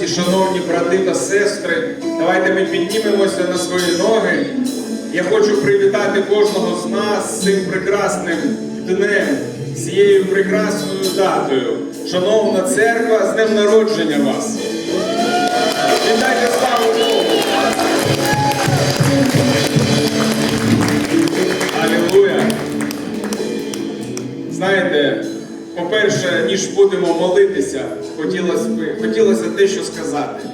гості, шановні брати та сестри, давайте ми піднімемося на свої ноги. Я хочу привітати кожного з нас з цим прекрасним днем, з цією прекрасною датою. Шановна церква, з днем народження вас! Вітайте по-перше, ніж будемо молитися, хотілося б, хотілося дещо сказати.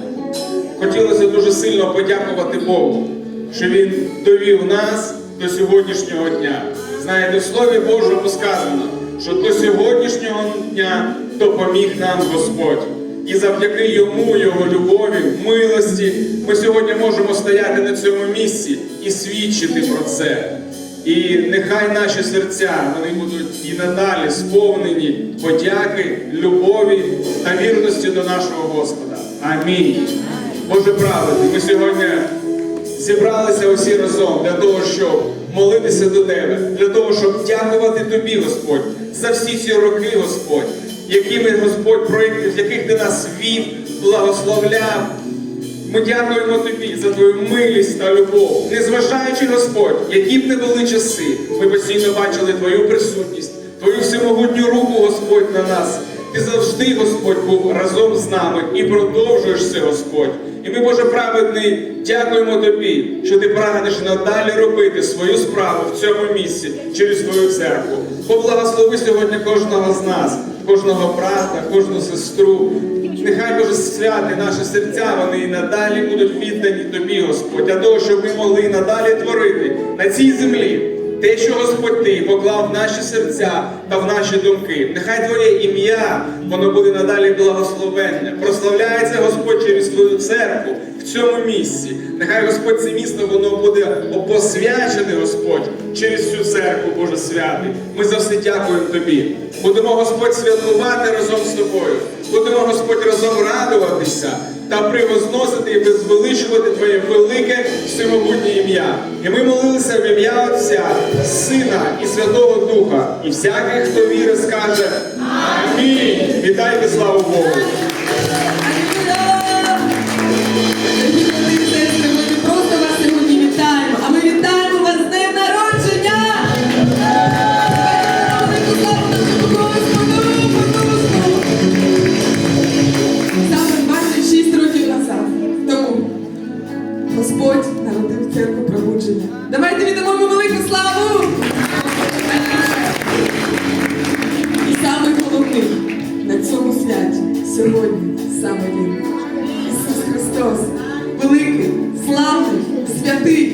Хотілося дуже сильно подякувати Богу, що Він довів нас до сьогоднішнього дня. Знаєте, в Слові Божому сказано, що до сьогоднішнього дня допоміг нам Господь. І завдяки йому, його любові, милості, ми сьогодні можемо стояти на цьому місці і свідчити про це. І нехай наші серця вони будуть і надалі сповнені подяки, любові та вірності до нашого Господа. Амінь. Боже праведний, ми сьогодні зібралися усі разом для того, щоб молитися до Тебе, для того, щоб дякувати Тобі, Господь, за всі ці роки, Господь, якими Господь проєктів, яких ти нас вів, благословляв. Ми дякуємо тобі за твою милість та любов. Незважаючи, Господь, які б не були часи, ми постійно бачили твою присутність, твою всемогутню руку, Господь, на нас. Ти завжди, Господь, був разом з нами і продовжуєш це, Господь. І ми, Боже праведний, дякуємо тобі, що ти прагнеш надалі робити свою справу в цьому місці через твою церкву. Поблагослови сьогодні кожного з нас, кожного брата, кожну сестру. Нехай Боже святи наші серця, вони і надалі будуть віддані Тобі, Господь, для того, щоб ми могли надалі творити на цій землі те, що Господь Ти поклав в наші серця та в наші думки. Нехай Твоє ім'я, воно буде надалі благословенне. Прославляється Господь через Твою церкву в цьому місці. Нехай Господь це місто воно буде посвячене, Господь, через цю церкву, Боже святий. Ми за все дякуємо Тобі. Будемо, Господь, святкувати разом з тобою. Будемо, Господь, разом радуватися та превозносити і возвеличувати Твоє велике всемогутнє ім'я. І ми молилися в ім'я Отця, Сина і Святого Духа. І всякий, хто вірить, скаже Амінь. Вітайте, слава Богу! Господь народив церкву пробудження. Давайте віддамо йому велику славу! І саме головний на цьому святі сьогодні саме він. Ісус Христос, великий, славний, святий,